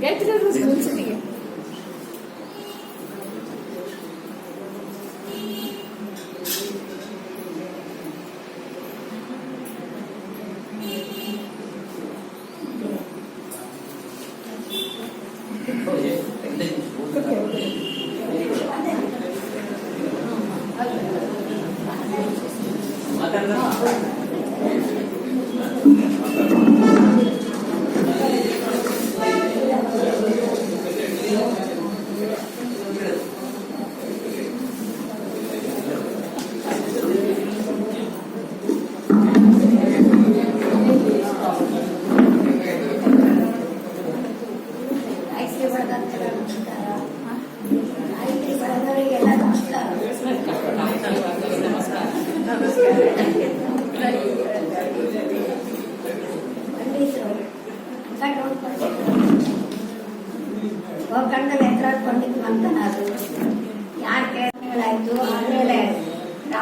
Getirir misin? Sıkı.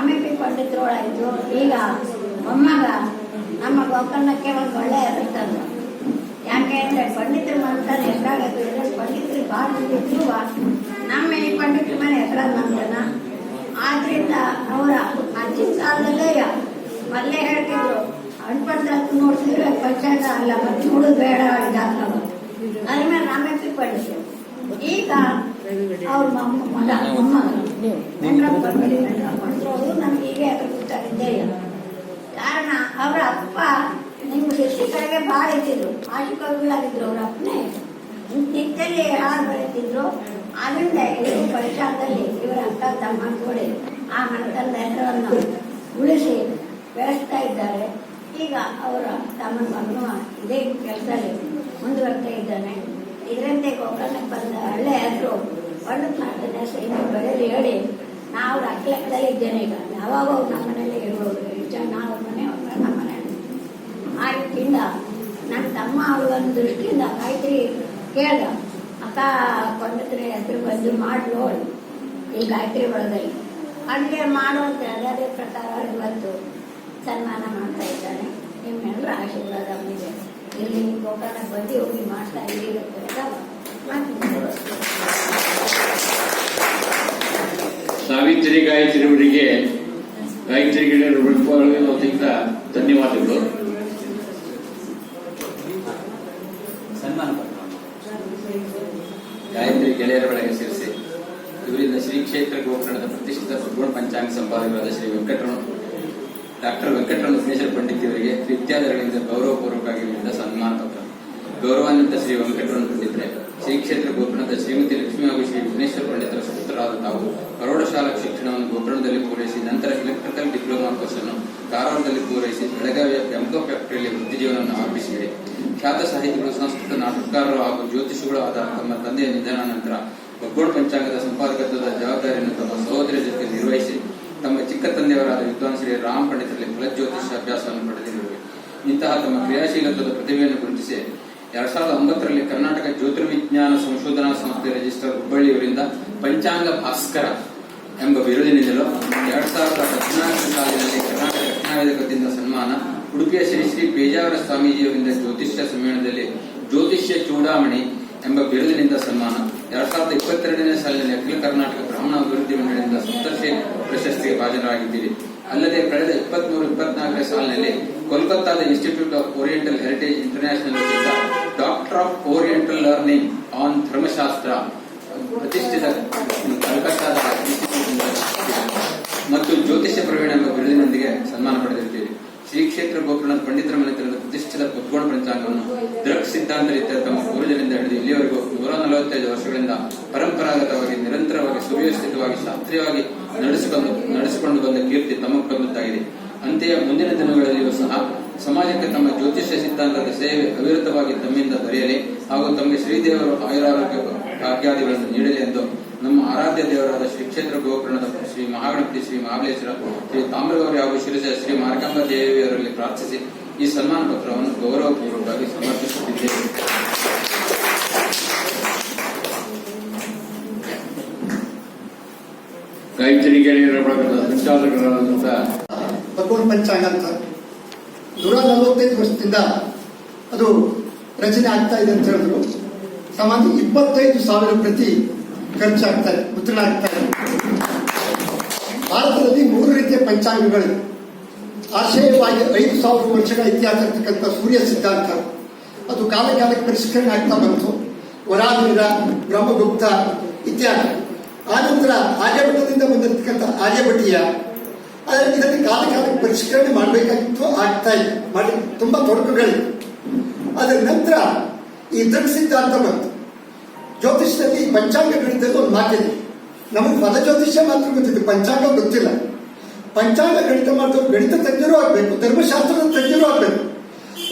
ರಾಮೇಪಿ ಪಂಡಿತರುಗಳಾಯ್ತು ಈಗ ಮೊಮ್ಮಗ ನಮ್ಮ ಗೋಕರ್ಣಕ್ಕೆ ಒಂದು ಒಳ್ಳೆಯ ಇರುತ್ತಂದು ಯಾಕೆ ಅಂದರೆ ಪಂಡಿತರ ಮನಸ್ಸಲ್ಲಿ ಹೆಸರಾಗಬೇಕು ಅಂದರೆ ಪಂಡಿತರು ಮಂದಿ ನಮ್ಮ ಈ ಪಂಡಿತರ ಮೇಲೆ ಹೆಸರಾದ ನಮ್ದನ ಆದ್ರಿಂದ ಅವರ ಅಜ್ಜಿ ಕಾಲದಲ್ಲೇ ಮೊದಲೇ ಹೇಳ್ತಿದ್ರು ಅಣ್ಪಂಚಾಯತ್ ನೋಡ್ತಿದ್ರೆ ಪಂಚಾಯತ ಅಲ್ಲ ಮತ್ತೆ ಹುಡುಗ ಬೇಡ ಇದಾಗಲ್ಲ ಅದ್ರ ಮೇಲೆ ರಾಮೇಶ್ವರಿ ಪಂಡಿತರು. ಈಗ ಅವ್ರ ಮೊಮ್ಮ ಮಗ ಮೊಮ್ಮಗ ಅವರು ನಮ್ಗೆ ಹೀಗೆ ಗೊತ್ತಾಗಿದ್ದೇ ಇಲ್ಲ. ಕಾರಣ ಅವರ ಅಪ್ಪ ನಿಮ್ಮ ಶಿಕ್ಷಕರಿಗೆ ಭಾಳ ಇದ್ದಿದ್ರು. ಆಶುಕವಿಗಳಾಗಿದ್ರು ಅವರ ಅಪ್ಪನೇ. ನಿತ್ಯಲ್ಲಿ ಹಾಡು ಬರೀತಿದ್ರು. ಅದರಿಂದ ಇವರು ಪರಿಸರದಲ್ಲಿ ಇವರ ಅಕ್ಕ ತಮ್ಮ ಕೂಡಿ ಆ ಮನದಲ್ಲಿ ಹೆಸರನ್ನು ಉಳಿಸಿ ಬೆಳೆಸ್ತಾ ಇದ್ದಾರೆ. ಈಗ ಅವರ ತಮ್ಮ ಮಗನು ಇದೇ ಕೆಲಸದಲ್ಲಿ ಮುಂದುವರ್ತಾ ಇದ್ದಾನೆ. ಇದರಂತೆ ಗೋಕರ್ಣಕ್ಕೆ ಬಂದ ಹಳ್ಳೆ ಹೆಸರು ಪಂಡಿತ ಮಾಡ್ತಾನೆ ಹೆಸರು ಇನ್ನು ಬೆಳೆದು ಹೇಳಿ ನಾವು ರಕ್ಕ ಲೆಕ್ಕದಲ್ಲಿ ಇದ್ದೇನೆ ಈಗ. ಯಾವಾಗ ಅವ್ರು ನಮ್ಮ ಮನೇಲಿ ಇರ್ಬೋದು ನಿಜ ನಾವು ಮನೆ, ಅವ್ರ ನಮ್ಮ ಮನೆ ಆ ರೀತಿಯಿಂದ ನನ್ನ ತಮ್ಮ ಅವರು ಒಂದು ದೃಷ್ಟಿಯಿಂದ ಗಾಯತ್ರಿ, ಕೇಳ್ದ. ಅಕ್ಕ, ಕೊಂಡತ್ರೆ ಹೆಸರು ಬಂದು ಮಾಡಿ ನೋಡಿ. ಈ ಗಾಯತ್ರಿ ಒಳಗಲ್ಲಿ ಅಡುಗೆ ಮಾಡುವಂತೆ ಅದೇ ಪ್ರಕಾರ ಇವತ್ತು ಸನ್ಮಾನ ಮಾಡ್ತಾ ಇದ್ದಾನೆ. ನಿಮ್ಮೆಲ್ಲರ ಆಶೀರ್ವಾದ ಇದೆ ಇಲ್ಲಿ ಗೋಕರ್ಣಕ್ಕೆ ಬಂದು ಹೋಗಿ ಮಾಡ್ತಾ ಇದ್ದೀವಿ ಸಾವಿತ್ರಿ ಗಾಯತ್ರಿಯವರಿಗೆ ಗಾಯತ್ರಿ ವತಿಯಿಂದ ಧನ್ಯವಾದಗಳು. ಸನ್ಮಾನ ಗಾಯತ್ರಿ ಗೆಳೆಯರ ಬಳಗೆ ಸೇರಿಸಿ ಇವರಿಂದ ಶ್ರೀ ಕ್ಷೇತ್ರ ಗೋಕರ್ಣದ ಪ್ರತಿಷ್ಠಿತ ಭಗವಣ ಪಂಚಾಂಗ ಸಂಪಾದಕರಾದ ಶ್ರೀ ವೆಂಕಟರಮಣ ಡಾಕ್ಟರ್ ವೆಂಕಟರಮಣ ವಿಘ್ನೇಶ್ವರ ಪಂಡಿತ್ ಇವರಿಗೆ ಗೌರವ ಗೌರವಪೂರ್ವಕವಾಗಿ ನೀಡಿದ ಸನ್ಮಾನ ಪತ್ರ. ಗೌರವಾನ್ವಿತ ಶ್ರೀ ವೆಂಕಟರಮಣ ಪಂಡಿತರೆ ಶ್ರೀ ಕ್ಷೇತ್ರ ಗೋಕರ್ಣದ ಶ್ರೀಮತಿ ಲಕ್ಷ್ಮಿ ಹಾಗೂ ಶ್ರೀ ನಂತರ ಎಲೆಕ್ಟ್ರಿಕಲ್ ಡಿಪ್ಲೊಮಾ ಕೋರ್ಸ್ ಅನ್ನು ಕಾರವಾರದಲ್ಲಿ ಪೂರೈಸಿ ಬೆಳಗಾವಿಯ ಎಂಬೋ ಫ್ಯಾಕ್ಟರಿಯಲ್ಲಿ ವೃತ್ತಿ ಜೀವನವನ್ನು ಆರಂಭಿಸಿದೆ. ಖ್ಯಾತ ಸಾಹಿತಿಗಳು, ಸಂಸ್ಕೃತ ನಾಟಕಕಾರರು ಹಾಗೂ ಜ್ಯೋತಿಷಿಗಳು ಆದ ತಮ್ಮ ತಂದೆಯ ನಿಧನ ನಂತರ ಒಗ್ಗೋಡ ಪಂಚಾಂಗದ ಸಂಪಾದಕತ್ವದ ಜವಾಬ್ದಾರಿಯನ್ನು ತಮ್ಮ ಸಹೋದರಿ ಜೊತೆ ನಿರ್ವಹಿಸಿ ತಮ್ಮ ಚಿಕ್ಕ ತಂದೆಯವರಾದ ವಿದ್ವಾನ್ ಶ್ರೀ ರಾಮ್ ಪಂಡಿತರಲ್ಲಿ ಫಲಜ್ಯೋತಿಷ ಅಭ್ಯಾಸವನ್ನು ಪಡೆದಿರುವೆ. ಇಂತಹ ತಮ್ಮ ಕ್ರಿಯಾಶೀಲತ್ವದ ಪ್ರತಿಭೆಯನ್ನು ಗುರುತಿಸಿ ಎರಡ್ ಸಾವಿರದ ಒಂಬತ್ತರಲ್ಲಿ ಕರ್ನಾಟಕ ಜ್ಯೋತಿರ್ವಿಜ್ಞಾನ ಸಂಶೋಧನಾ ಸಂಸ್ಥೆ ರಿಜಿಸ್ಟರ್ ಹುಬ್ಬಳ್ಳಿಯವರಿಂದ ಪಂಚಾಂಗ ಭಾಸ್ಕರ ಎಂಬ ಬಿರುದಿನಿಂದಲೂ ಉಡುಪಿಯ ಶ್ರೀ ಶ್ರೀ ಪೇಜಾವರ ಸ್ವಾಮೀಜಿಯವರಿಂದ ಜ್ಯೋತಿಷ್ಯ ಸಮ್ಮೇಳನದಲ್ಲಿ ಜ್ಯೋತಿಷ್ಯ ಚೂಡಾಮಣಿ ಎಂಬ ಬಿರುದಿನಿಂದ ಸನ್ಮಾನ. ಎರಡ್ ಸಾವಿರದ ಇಪ್ಪತ್ತೆರಡನೇ ಸಾಲಿನಲ್ಲಿ ಅಖಿಲ ಕರ್ನಾಟಕ ಬ್ರಾಹ್ಮಣ ಅಭಿವೃದ್ಧಿ ಮಂಡಳಿಯಿಂದ ಸಪ್ತರ್ಷಿ ಪ್ರಶಸ್ತಿಗೆ ಭಾಜನರಾಗಿದ್ದೀರಿ ಅಲ್ಲದೆ ಕಳೆದ ಇಪ್ಪತ್ಮೂರು, ಇಪ್ಪತ್ನಾಲ್ಕನೇ ಸಾಲಿನಲ್ಲಿ ಕೋಲ್ಕತ್ತಾದ Institute of Oriental Heritage international doctor of oriental learning on Dharmashastra ಪ್ರತಿಷ್ಠಿತ ಕಲ್ಕತ್ತಾದ ಮತ್ತು ಜ್ಯೋತಿಷ್ಯ ಪ್ರವೀಣ ಎಂಬ ಬಿರುದಿನೊಂದಿಗೆ ಸನ್ಮಾನ ಪಡೆದಿರುತ್ತೀರಿ ಶ್ರೀ ಪಂಡಿತರ ಮನೆ ಮನೆತನದ ಪ್ರತಿಷ್ಠಿತ ಪದ್ಗೋಣ ಪಂಚಾಂಗವನ್ನು ದೃಕ್ ಸಿದ್ಧಾಂತ ರೀತಿಯ ತಮ್ಮ ಪೂರ್ವಜರಿಂದ ಹಿಡಿದು ಇಲ್ಲಿಯವರೆಗೂ ನೂರ ನಲವತ್ತೈದು ವರ್ಷಗಳಿಂದ ಪರಂಪರಾಗತವಾಗಿ ನಿರಂತರವಾಗಿ ಸುವ್ಯವಸ್ಥಿತವಾಗಿ ಶಾಸ್ತ್ರೀಯವಾಗಿ ನಡೆಸಿಕೊಂಡು ನಡೆಸಿಕೊಂಡು ಬಂದ ಕೀರ್ತಿ ತಮ್ಮ ಬಂದಿದ್ದಾಗಿದೆ ಅಂತೆಯೇ ಮುಂದಿನ ದಿನಗಳಲ್ಲಿಯೂ ಸಹ ಸಮಾಜಕ್ಕೆ ತಮ್ಮ ಜ್ಯೋತಿಷ್ಯ ಸಿದ್ಧಾಂತದ ಸೇವೆ ಅವಿರತವಾಗಿ ತಮ್ಮಿಂದ ದೊರೆಯಲಿ ಹಾಗೂ ತಮಗೆ ಶ್ರೀದೇವರು ಆಯುರಾರೋಗ್ಯ ಭಾಗ್ಯಾದಿಗಳನ್ನು ನೀಡಲಿ ಎಂದು ನಮ್ಮ ಆರಾಧ್ಯ ದೇವರಾದ ಶ್ರೀ ಕ್ಷೇತ್ರ ಗೋಕರ್ಣದ ಶ್ರೀ ಮಹಾಗಣಪತಿ ಶ್ರೀ ಮಹಾಬಲೇಶ್ವರ ಶ್ರೀ ತಾಮ್ರಗೌರಿ ಹಾಗೂ ಶಿರಸ ಶ್ರೀ ಮಾರ್ಕಾಂಬ ದೇವಿಯವರಲ್ಲಿ ಪ್ರಾರ್ಥಿಸಿ ಈ ಸನ್ಮಾನ ಪತ್ರವನ್ನು ಗೌರವಪೂರ್ವಕವಾಗಿ ಸಮರ್ಪಿಸುತ್ತಿದ್ದೇವೆ. ಗಾಯತ್ರಿ ಗೆಳೆಯರ ಸಂಚಾಲಕರಾದಂತಹ ಪಂಚಾಂಗ ಅಂತ. ನೂರ ನಲವತ್ತೈದು ವರ್ಷದಿಂದ ಅದು ರಚನೆ ಆಗ್ತಾ ಇದೆ ಅಂತ ಹೇಳಿದ್ರು. ಸಮಾಜ ಇಪ್ಪತ್ತೈದು ಸಾವಿರ ಪ್ರತಿ ಖರ್ಚಾಗ್ತಾ ಇದೆ, ಮುದ್ರಣ ಆಗ್ತಾ ಇದೆ. ಭಾರತದಲ್ಲಿ ಮೂರು ರೀತಿಯ ಪಂಚಾಂಗಗಳಿವೆ ಆಶಯವಾಗಿ ಐದು ಸಾವಿರ ವರ್ಷಗಳ ಇತಿಹಾಸ ಇರ್ತಕ್ಕಂಥ ಸೂರ್ಯ ಸಿದ್ಧಾಂತ. ಅದು ಕಾಲ ಕಾಲಕ್ಕೆ ಪರಿಷ್ಕರಣೆ ಆಗ್ತಾ ಬಂತು. ವರಾಮಿರ ಬ್ರಹ್ಮಗುಪ್ತ ಇತ್ಯಾದಿ. ಆನಂತರ ಆರ್ಯಭಟ್ಟದಿಂದ ಬಂದಿರತಕ್ಕಂಥ ಆರ್ಯಭಟ್ಟಿಯ ಇದನ್ನು ಕಾಲ ಕಾಲಕ್ಕೆ ಪರಿಷ್ಕರಣೆ ಮಾಡಬೇಕಾಗಿತ್ತು, ಆಗ್ತಾ ಇಲ್ಲ ಮಾಡಿ, ತುಂಬಾ ತೊಡಕುಗಳಿತ್ತು ಅದರ ನಂತರ ಈ ದೃಕ್ ಸಿದ್ಧಾಂತ ಬಂತು. ಜ್ಯೋತಿಷ್ಯದಲ್ಲಿ ಪಂಚಾಂಗ ಗಣಿತದ ಒಂದು ಮಾತಿದೆ. ನಮಗೆ ಪದ ಜ್ಯೋತಿಷ್ಯ ಮಾತ್ರ ಗೊತ್ತಿದೆ, ಪಂಚಾಂಗ ಗೊತ್ತಿಲ್ಲ. ಪಂಚಾಂಗ ಗಣಿತ ಮಾಡಿದವರು ಗಣಿತ ತಜ್ಞರು ಆಗಬೇಕು ಧರ್ಮಶಾಸ್ತ್ರದ ತಜ್ಞರು ಆಗಬೇಕು.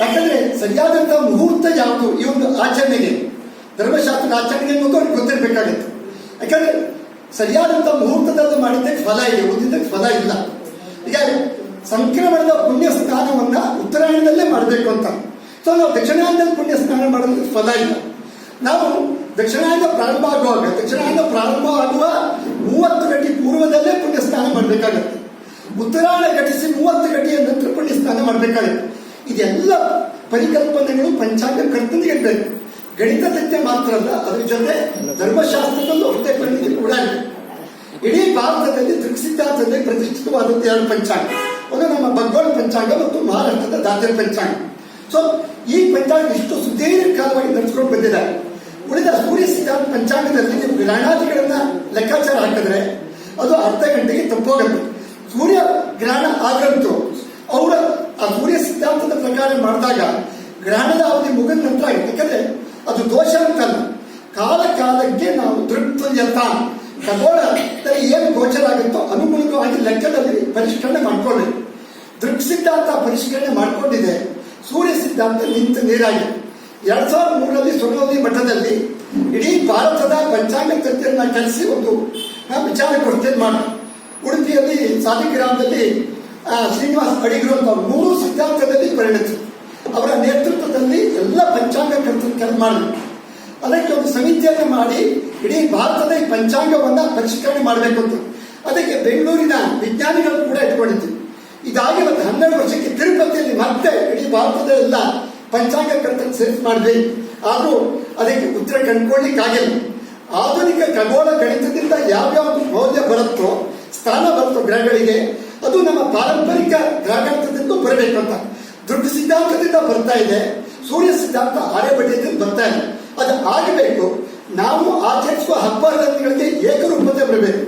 ಯಾಕಂದ್ರೆ ಸರಿಯಾದಂತಹ ಮುಹೂರ್ತ ಯಾವುದು? ಈ ಒಂದು ಆಚರಣೆಗೆ. ಧರ್ಮಶಾಸ್ತ್ರದ ಆಚರಣೆಗೆ ಅನ್ನೋದು ಅವ್ರಿಗೆ ಗೊತ್ತಿರಬೇಕಾಗುತ್ತೆ. ಯಾಕಂದ್ರೆ ಸರಿಯಾದಂತಹ ಮುಹೂರ್ತದಲ್ಲಿ ಮಾಡಿದ್ದಕ್ಕೆ ಫಲ ಇದೆ ಓದಿದ್ದಕ್ಕೆ ಫಲ ಇಲ್ಲ. ಈಗ ಸಂಕ್ರಮಣದ ಪುಣ್ಯ ಸ್ನಾನವನ್ನ ಉತ್ತರಾಯಣದಲ್ಲೇ ಮಾಡಬೇಕು ಅಂತ. ಸೊ ನಾವು ದಕ್ಷಿಣಾಯನದಲ್ಲಿ ಪುಣ್ಯ ಸ್ನಾನ ಮಾಡೋದು ಫಲ ಇಲ್ಲ. ನಾವು ದಕ್ಷಿಣಾಯನ ಪ್ರಾರಂಭ ಆಗುವಾಗ ದಕ್ಷಿಣಾಯನ ಪ್ರಾರಂಭ ಆಗುವ ಮೂವತ್ತು ಗಂಟೆ ಪೂರ್ವದಲ್ಲೇ ಪುಣ್ಯ ಸ್ನಾನ ಮಾಡಬೇಕಾಗತ್ತೆ. ಉತ್ತರಾಯಣ ಘಟಿಸಿ ಮೂವತ್ತು ಗಂಟೆಯ ನಂತರ ಪುಣ್ಯ ಸ್ನಾನ ಮಾಡಬೇಕಾಗತ್ತೆ. ಇದೆಲ್ಲ ಪರಿಕಲ್ಪನೆಗಳು ಪಂಚಾಂಗ ಕರ್ತನಿಗೆ ಇರಬೇಕು. ಗಣಿತ ತಜ್ಞ ಮಾತ್ರ ಅಲ್ಲ, ಅದರ ಜೊತೆ ಧರ್ಮಶಾಸ್ತ್ರದಲ್ಲೂ ಅಷ್ಟೇ ಪರಿಣಿತಿ ಕೂಡ ಇದೆ. ಇಡೀ ಭಾರತದಲ್ಲಿ ದೃಕ್ಸಿದ್ಧಾಂತದಲ್ಲಿ ಪ್ರತಿಷ್ಠಿತವಾದಂಥ ಎರಡು ಪಂಚಾಂಗ? ಒಂದು ನಮ್ಮ ಬಂಗಾಳ ಪಂಚಾಂಗ ಮತ್ತು ಮಹಾರಾಷ್ಟ್ರದ ದಾದರ್ ಪಂಚಾಂಗ. ಸೊ ಈ ಪಂಚಾಂಗ ಇಷ್ಟು ಸುದೀರ್ಘ ಕಾಲವಾಗಿ ನಡೆಸ್ಕೊಂಡು ಬಂದಿದೆ. ಉಳಿದ ಸೂರ್ಯ ಸಿದ್ಧಾಂತ ಪಂಚಾಂಗದಲ್ಲಿ ನೀವು ಗ್ರಹಣಾದಿಗಳನ್ನ ಲೆಕ್ಕಾಚಾರ ಹಾಕಿದ್ರೆ ಅದು ಅರ್ಧ ಗಂಟೆಗೆ ತಪ್ಪೋಗುತ್ತೆ. ಸೂರ್ಯ ಗ್ರಹಣ ಆಗಂತು. ಅವರ ಆ ಸೂರ್ಯ ಸಿದ್ಧಾಂತದ ಪ್ರಕಾರ ಮಾಡಿದಾಗ ಗ್ರಹಣದ ಅವಧಿ ಮುಗಿದ ನಂತರ ಯಾಕಂದ್ರೆ ಅದು ದೋಷ ಅಂತಲ್ಲ. ಕಾಲ ಕಾಲಕ್ಕೆ ನಾವು ದೃಕ್ತುಲ್ಯತ. ಖಗೋಳದಲ್ಲಿ ಏನು ಗೋಚರ ಆಗುತ್ತೋ ಅನುಗುಣವಾಗಿ ಲೆಕ್ಕದಲ್ಲಿ ಪರಿಷ್ಕರಣೆ ಮಾಡ್ಕೊಳ್ಳಿ. ದೃಕ್ ಸಿದ್ಧಾಂತ ಪರಿಷ್ಕರಣೆ ಮಾಡಿಕೊಂಡಿದೆ. ಸೂರ್ಯ ಸಿದ್ಧಾಂತ ನಿಂತು ನೀರಾಗಿ. ಎರಡ್ ಸಾವಿರದ ಮೂರರಲ್ಲಿ ಸೊನೋದಿ ಮಠದಲ್ಲಿ ಇಡೀ ಭಾರತದ ಪಂಚಾಂಗ ತಜ್ಞರನ್ನ ಕಲಿಸಿ ಒಂದು ವಿಚಾರ ಕೊಡ್ತೇನೆ ಮಾಡಿ ಉಡುಪಿಯಲ್ಲಿ ಸಾಲಿಗ್ರಾಮದಲ್ಲಿ ಗ್ರಾಮದಲ್ಲಿ ಶ್ರೀನಿವಾಸ್ ಅಡಿಗರು ಅಂತ ಮೂರು ಸಿದ್ಧಾಂತದಲ್ಲಿ ಪರಿಣಿತು. ಅವರ ನೇತೃತ್ವದಲ್ಲಿ ಎಲ್ಲ ಪಂಚಾಂಗ ಕೆಲಸ ಮಾಡಿದ್ರು. ಅದಕ್ಕೆ ಒಂದು ಸಮಿತಿಯನ್ನು ಮಾಡಿ ಇಡೀ ಭಾರತದ ಈ ಪಂಚಾಂಗವನ್ನ ಪರಿಷ್ಕರಣೆ ಮಾಡಬೇಕು ಅಂತ. ಅದಕ್ಕೆ ಬೆಂಗಳೂರಿನ ವಿಜ್ಞಾನಿಗಳು ಕೂಡ ಇಟ್ಕೊಂಡಿದ್ದು ಇದಾಗಿ ಒಂದು ಹನ್ನೆರಡು ವರ್ಷಕ್ಕೆ ತಿರುಪತಿಯಲ್ಲಿ ಮತ್ತೆ ಇಡೀ ಭಾರತದ ಎಲ್ಲ ಪಂಚಾಂಗ ಕರ್ತನ ಸೇರಿಸಿ ಮಾಡಿದ್ವಿ ಆದರೂ ಅದಕ್ಕೆ ಉತ್ತರ ಕಂಡುಕೊಳ್ಳಿಕ್ಕಾಗಿಲ್ಲ ಆಧುನಿಕ ಖಗೋಳ ಗಣಿತದಿಂದ ಯಾವ್ಯಾವ ಮೌಲ್ಯ ಬರುತ್ತೋ, ಸ್ಥಾನ ಬರುತ್ತೋ ಗ್ರಹಗಳಿಗೆ, ಅದು ನಮ್ಮ ಪಾರಂಪರಿಕ ಗ್ರಹಗಣಿತದಿಂದ ಬರಬೇಕು ಅಂತ. ದೊಡ್ಡ ಸಿದ್ಧಾಂತದಿಂದ ಬರ್ತಾ ಇದೆ. ಸೂರ್ಯ ಸಿದ್ಧಾಂತ ಆರ್ಯಭಟದಿಂದ ಬರ್ತಾ ಇದೆ. ಆಚರಿಸುವ ಹಬ್ಬ ಹರಿದಿನಗಳಿಗೆ ಏಕರೂಪತೆ ಬರಬೇಕು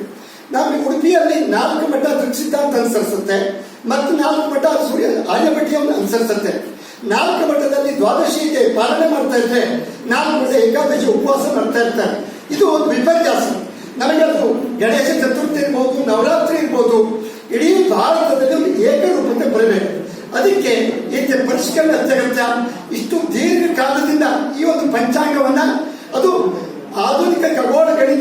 ನಾವು ಉಡುಪಿಯಲ್ಲಿ ನಾಲ್ಕು ಮಠ ದೃಕ್ಷಿತ ಅಂತ ಅನುಸರಿಸುತ್ತೆ, ಮತ್ತು ನಾಲ್ಕು ಮಠ ಸೂರ್ಯ ಆರ್ಯಭಟಿಯನ್ನು ಅನುಸರಿಸುತ್ತೆ. ನಾಲ್ಕು ಮಠದಲ್ಲಿ ದ್ವಾದಶಿಗೆ ಪಾಲನೆ ಮಾಡ್ತಾ ಇದ್ರೆ ನಾಲ್ಕು ಮಠ ಏಕಾದಶಿ ಉಪವಾಸ ಮಾಡ್ತಾ ಇರ್ತಾರೆ. ಇದು ಒಂದು ವಿಪರ್ಯಾಸ. ಅದು ಗಣೇಶ ಚತುರ್ಥಿ ಇರ್ಬೋದು, ನವರಾತ್ರಿ ಇರ್ಬೋದು, ಇಡೀ ಭಾರತದಲ್ಲಿ ಒಂದು ಏಕರೂಪತೆ ಬರಬೇಕು. ಅದಕ್ಕೆ ಇದಕ್ಕೆ ಪರಿಷ್ಕರಣೆ ಅತ್ಯಗತ್ಯ ಇಷ್ಟು ದೀರ್ಘ ಕಾಲದಿಂದ ಈ ಒಂದು ಪಂಚಾಂಗವನ್ನ ಅದು ಆಧುನಿಕ ಖಗೋಳ ಗಣಿತಕ್ಕೆ